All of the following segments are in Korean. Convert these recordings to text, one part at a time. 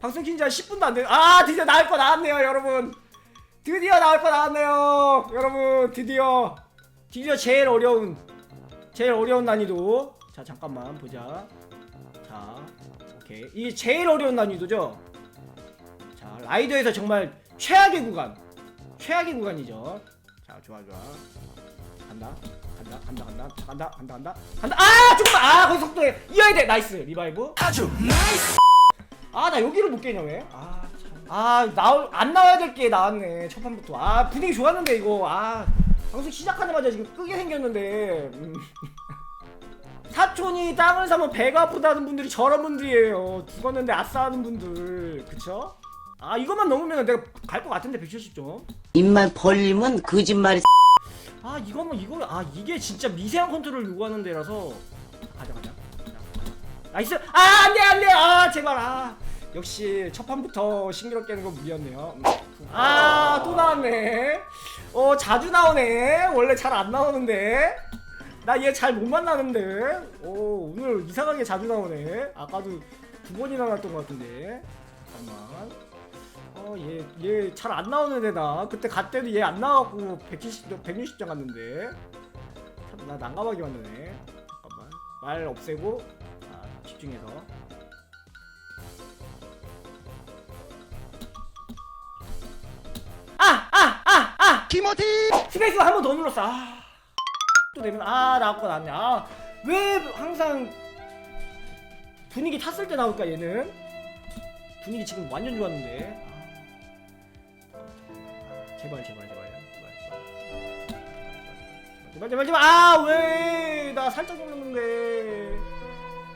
방송 킨지 한 10분도 안 돼. 아, 드디어 나올 거 나왔네요, 여러분. 드디어 나올 거 나왔네요. 여러분, 드디어. 드디어 제일 어려운, 제일 어려운 난이도. 자, 잠깐만, 보자. 자, 오케이. 이게 제일 어려운 난이도죠? 자, 라이더에서 정말 최악의 구간. 최악의 구간이죠. 자, 좋아, 좋아. 간다. 간다, 간다, 간다, 간다, 간다, 간다, 간다. 아! 조금만! 아! 거기 속도에 이어야 돼! 나이스! 리바이브. 아주 나이스! 아나 여기를 못 깨냐 왜? 아 참. 아 나올 안 나와야 될 게 나왔네 첫 판부터. 아 분위기 좋았는데 이거. 아 방송 시작하자마자 지금 끄게 생겼는데. 음. 사촌이 땅을 사면 배가 아프다는 분들이 저런 분들이에요. 죽었는데 아싸하는 분들. 그쵸? 아 이것만 넘으면 내가 갈 것 같은데 170점. 입만 벌리면 거짓말이 아 이거는 이거 아 이게 진짜 미세한 컨트롤 요구하는 데라서 가자 가자 가자. 나이스 아 안돼 안돼 아 제발 아 역시 첫 판부터 싱그럽게 하는 건 무리였네요. 아. 또 나왔네. 어 자주 나오네. 원래 잘 안 나오는데. 나 얘 잘 못 만나는데. 오 오늘 이상하게 자주 나오네. 아까도 두 번이나 나왔던 것 같은데. 잠깐만. 어얘 얘 잘 안 나오는 애다 그때 갈 때도 얘 안 나왔고 170 160장 갔는데. 참 나 난감하게 만드네. 잠깐만. 말 없애고 자 집중해서 키모티! 스페이스 한번 더 눌렀어. 아, 또 되면 아 나올 거 나왔네. 아왜 항상 분위기 탔을 때 나올까 얘는? 분위기 지금 완전 좋았는데. 아, 제발 제발 제발. 제발 제발 제발 제발. 아왜 나 살짝 눌렀는데.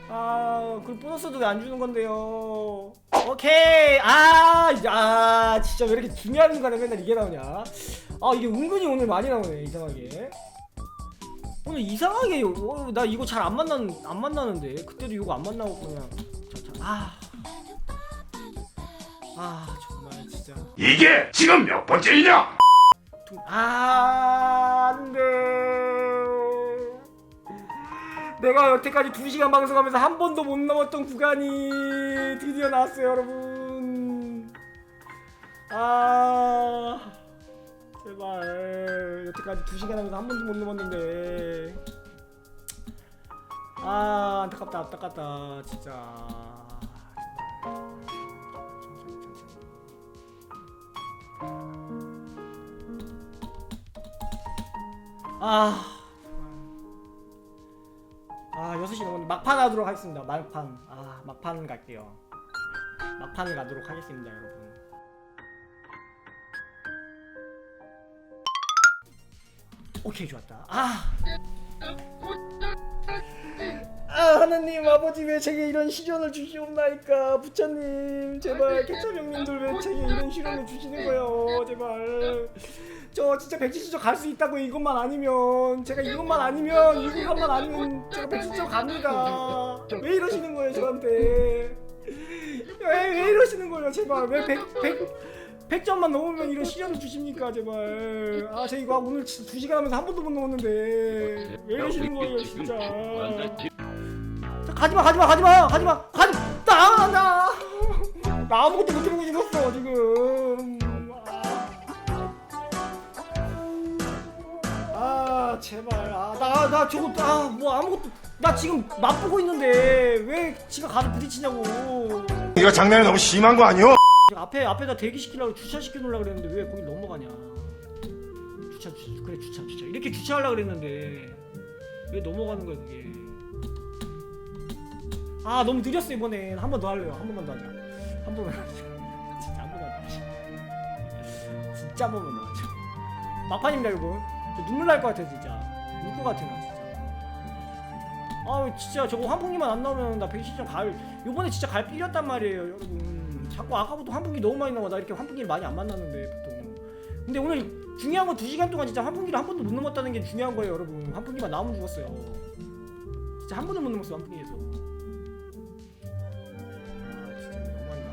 아 그럼 보너스도 왜 안 주는 건데요? 오케이. 아, 아 진짜 왜 이렇게 중요한 순간에 맨날 이게 나오냐 아 이게 은근히 오늘 많이 나오네 이상하게. 오늘 이상하게 어, 나 이거 잘 안 만나는 안 만나는데. 그때도 이거 안 만나고 그냥 아아. 아, 정말 진짜. 이게 지금 몇 번째이냐? 두- 아 안 돼. 내가 여태까지 2시간 방송하면서 한 번도 못 넘었던 구간이 드디어 나왔어요 여러분. 아 제발 여태까지 2시간 하면서 한 번도 못 넘었는데 아 안타깝다 안타깝다 진짜 아. 아, 6시 넘었는데 막판 하도록 하겠습니다. 막판. 아, 막판 갈게요. 막판을 가도록 하겠습니다, 여러분. 오케이, 좋았다. 아. 아, 하나님, 아버지 왜 제게 이런 시련을 주시옵나이까? 부처님, 제발, 개차명님들 왜 제게 이런 시련을 주시는 거예요? 제발. 저 진짜 170점 갈수 있다고 이것만 아니면 제가 이것만 아니면 이것만 아니면 제가 170점 갑니다. 왜 이러시는 거예요 저한테? 왜, 왜 이러시는 거예요 제발 왜 100, 100, 100점만 넘으면 이런 시련을 주십니까 제발. 아저 이거 오늘 2시간 하면서 한 번도 못 넘었는데. 왜 이러시는 거예요 진짜. 자, 가지마 가지마 가지마 가지마 가지마. 나나. 나 아무것도 못 해보고 죽었어 지금. 아 제발. 아나 나 저거 아뭐 아무것도 나 지금 맛보고 있는데 왜 지가 가서 부딪히냐고. 이거 장난이 너무 심한 거 아니오? 앞에 앞에다 대기시키려고 주차시켜 놓으려고 그랬는데 왜 거기 넘어가냐? 주차 주차 그래 주차 주차. 이렇게 주차하려고 그랬는데 왜 넘어가는 거야 그게? 아 너무 느렸어 이번엔. 한 번 더 할래요. 한 번만 더 하자. 한 번만 하자. 진짜 한 번만 더 하자. 진짜 한 번만 더 하자. 막판입니다 여러분. 저 눈물 날 것 같아 진짜. 울 것 같아 나 진짜. 아 진짜 저거 환풍기만 안 나오면 나 120점 갈 요번에 진짜 갈 삐렸단 말이에요 여러분 자꾸 아까부터 환풍기 너무 많이 나와. 나 이렇게 환풍기를 많이 안 만났는데 보통 근데 오늘 중요한 건 2시간 동안 진짜 환풍기를 한 번도 못 넘었다는 게 중요한 거예요 여러분. 환풍기만 나오면 죽었어요. 진짜 한 번도 못 넘었어 환풍기에서. 아 진짜 너무한다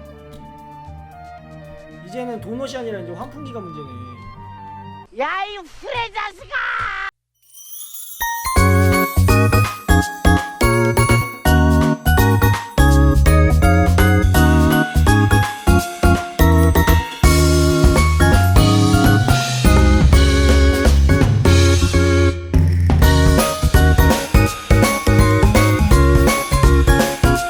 이제는 도넛이 아니라 이제 환풍기가 문제네. 야이 후레 자식아